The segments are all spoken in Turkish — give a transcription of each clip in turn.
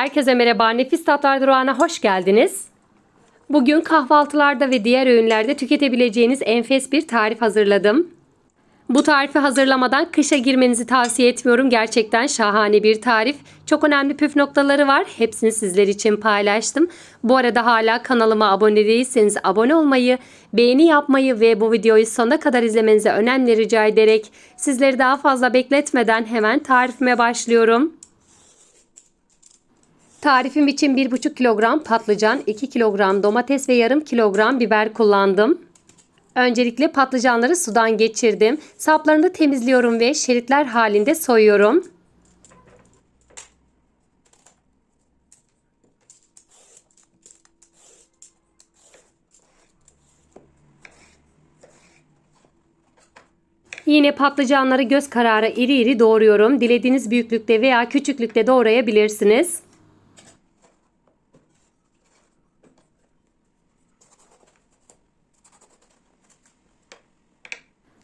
Herkese merhaba. Nefis Tatlar Durağı'na hoş geldiniz. Bugün kahvaltılarda ve diğer öğünlerde tüketebileceğiniz enfes bir tarif hazırladım. Bu tarifi hazırlamadan kışa girmenizi tavsiye etmiyorum. Gerçekten şahane bir tarif. Çok önemli püf noktaları var. Hepsini sizler için paylaştım. Bu arada hala kanalıma abone değilseniz abone olmayı, beğeni yapmayı ve bu videoyu sonuna kadar izlemenizi önemli rica ederek sizleri daha fazla bekletmeden hemen tarifime başlıyorum. Tarifim için 1,5 kilogram patlıcan, 2 kilogram domates ve yarım kilogram biber kullandım. Öncelikle patlıcanları sudan geçirdim. Saplarını temizliyorum ve şeritler halinde soyuyorum. Yine patlıcanları göz kararı iri iri doğruyorum. Dilediğiniz büyüklükte veya küçüklükte doğrayabilirsiniz.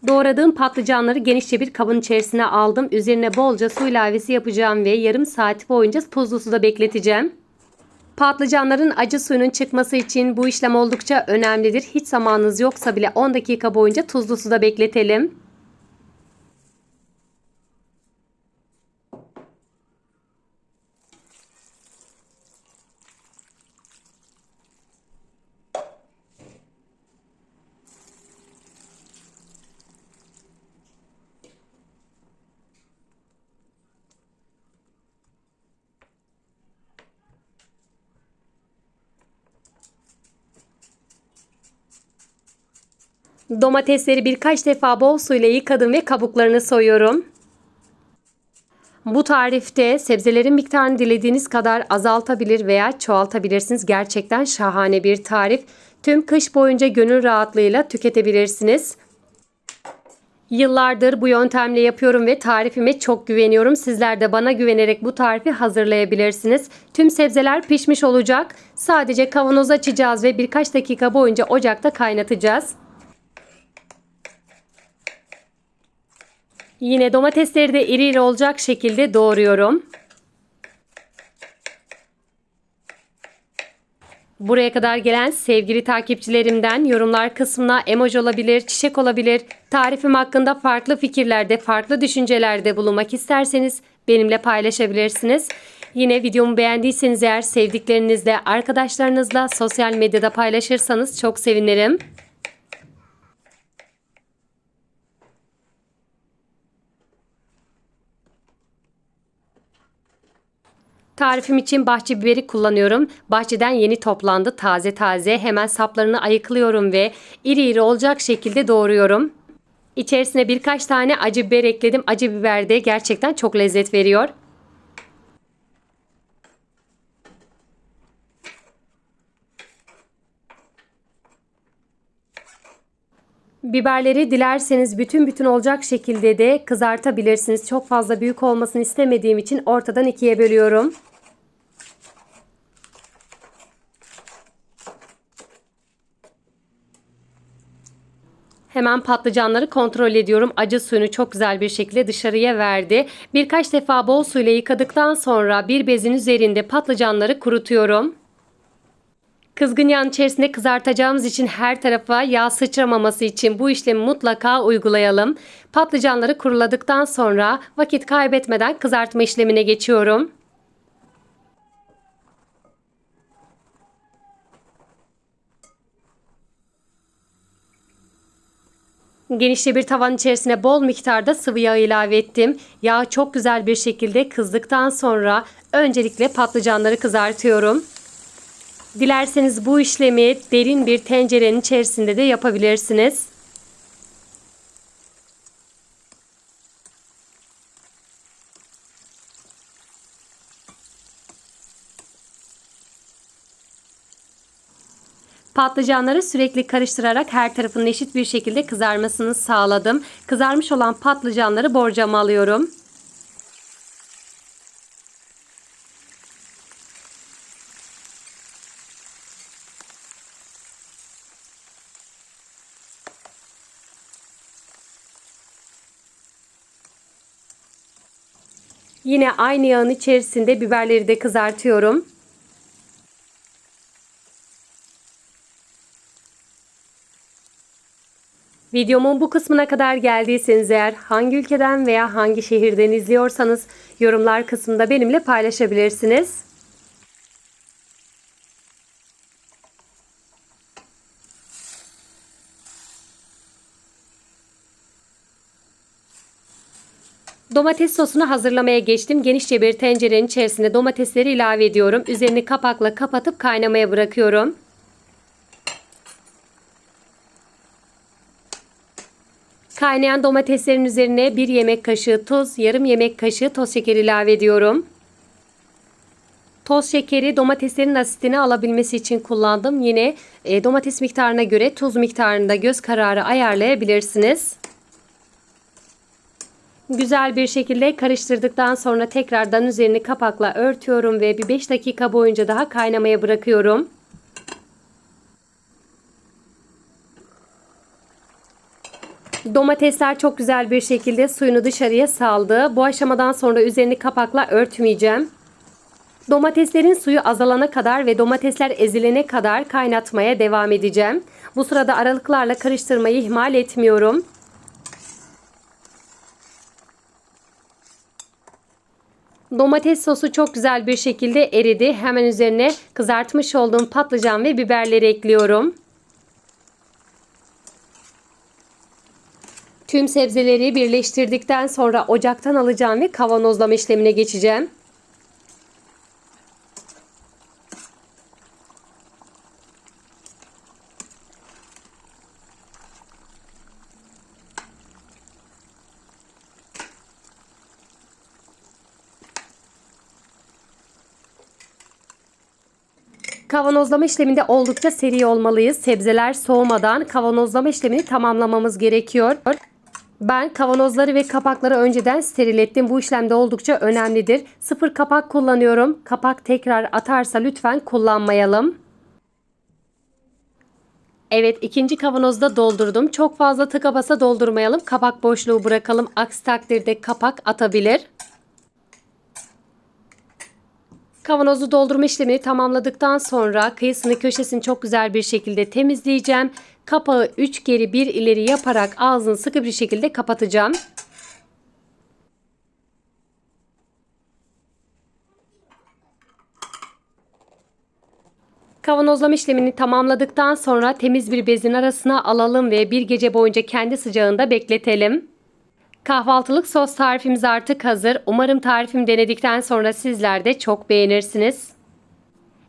Doğradığım patlıcanları genişçe bir kabın içerisine aldım. Üzerine bolca su ilavesi yapacağım ve yarım saat boyunca tuzlu suda bekleteceğim. Patlıcanların acı suyunun çıkması için bu işlem oldukça önemlidir. Hiç zamanınız yoksa bile 10 dakika boyunca tuzlu suda bekletelim. Domatesleri birkaç defa bol suyla yıkadım ve kabuklarını soyuyorum. Bu tarifte sebzelerin miktarını dilediğiniz kadar azaltabilir veya çoğaltabilirsiniz. Gerçekten şahane bir tarif. Tüm kış boyunca gönül rahatlığıyla tüketebilirsiniz. Yıllardır bu yöntemle yapıyorum ve tarifime çok güveniyorum. Sizler de bana güvenerek bu tarifi hazırlayabilirsiniz. Tüm sebzeler pişmiş olacak. Sadece kavanoz açacağız ve birkaç dakika boyunca ocakta kaynatacağız. Yine domatesleri de iri iri olacak şekilde doğruyorum. Buraya kadar gelen sevgili takipçilerimden yorumlar kısmına emoji olabilir, çiçek olabilir, tarifim hakkında farklı fikirlerde, farklı düşüncelerde bulunmak isterseniz benimle paylaşabilirsiniz. Yine videomu beğendiyseniz eğer sevdiklerinizle, arkadaşlarınızla sosyal medyada paylaşırsanız çok sevinirim. Tarifim için bahçe biberi kullanıyorum. Bahçeden yeni toplandı taze taze. Hemen saplarını ayıklıyorum ve iri iri olacak şekilde doğruyorum. İçerisine birkaç tane acı biber ekledim. Acı biber de gerçekten çok lezzet veriyor. Biberleri dilerseniz bütün bütün olacak şekilde de kızartabilirsiniz. Çok fazla büyük olmasını istemediğim için ortadan ikiye bölüyorum. Hemen patlıcanları kontrol ediyorum. Acı suyunu çok güzel bir şekilde dışarıya verdi. Birkaç defa bol suyla yıkadıktan sonra bir bezin üzerinde patlıcanları kurutuyorum. Kızgın yağın içerisinde kızartacağımız için her tarafa yağ sıçramaması için bu işlemi mutlaka uygulayalım. Patlıcanları kuruladıktan sonra vakit kaybetmeden kızartma işlemine geçiyorum. Genişçe bir tavan içerisine bol miktarda sıvı yağ ilave ettim. Yağ çok güzel bir şekilde kızdıktan sonra öncelikle patlıcanları kızartıyorum. Dilerseniz bu işlemi derin bir tencerenin içerisinde de yapabilirsiniz. Patlıcanları sürekli karıştırarak her tarafının eşit bir şekilde kızarmasını sağladım. Kızarmış olan patlıcanları borcama alıyorum. Yine aynı yağın içerisinde biberleri de kızartıyorum. Videomun bu kısmına kadar geldiyseniz eğer hangi ülkeden veya hangi şehirden izliyorsanız yorumlar kısmında benimle paylaşabilirsiniz. Domates sosunu hazırlamaya geçtim. Genişçe bir tencerenin içerisine domatesleri ilave ediyorum. Üzerini kapakla kapatıp kaynamaya bırakıyorum. Kaynayan domateslerin üzerine 1 yemek kaşığı tuz, yarım yemek kaşığı toz şeker ilave ediyorum. Toz şekeri domateslerin asitini alabilmesi için kullandım. Yine e, domates miktarına göre tuz miktarını da göz kararı ayarlayabilirsiniz. Güzel bir şekilde karıştırdıktan sonra tekrardan üzerini kapakla örtüyorum ve bir 5 dakika boyunca daha kaynamaya bırakıyorum. Domatesler çok güzel bir şekilde suyunu dışarıya saldı. Bu aşamadan sonra üzerini kapakla örtmeyeceğim. Domateslerin suyu azalana kadar ve domatesler ezilene kadar kaynatmaya devam edeceğim. Bu sırada aralıklarla karıştırmayı ihmal etmiyorum. Domates sosu çok güzel bir şekilde eridi. Hemen üzerine kızartmış olduğum patlıcan ve biberleri ekliyorum. Tüm sebzeleri birleştirdikten sonra ocaktan alacağım ve kavanozlama işlemine geçeceğim. Kavanozlama işleminde oldukça seri olmalıyız. Sebzeler soğumadan kavanozlama işlemini tamamlamamız gerekiyor. Ben kavanozları ve kapakları önceden steril ettim. Bu işlemde oldukça önemlidir. Sıfır kapak kullanıyorum. Kapak tekrar atarsa lütfen kullanmayalım. Evet ikinci kavanozda doldurdum. Çok fazla tıka basa doldurmayalım. Kapak boşluğu bırakalım. Aksi takdirde kapak atabilir. Kavanozu doldurma işlemini tamamladıktan sonra kıyısını köşesini çok güzel bir şekilde temizleyeceğim. Kapağı 3 geri 1 ileri yaparak ağzını sıkı bir şekilde kapatacağım. Kavanozlama işlemini tamamladıktan sonra temiz bir bezin arasına alalım ve bir gece boyunca kendi sıcağında bekletelim. Kahvaltılık sos tarifimiz artık hazır. Umarım tarifimi denedikten sonra sizler de çok beğenirsiniz.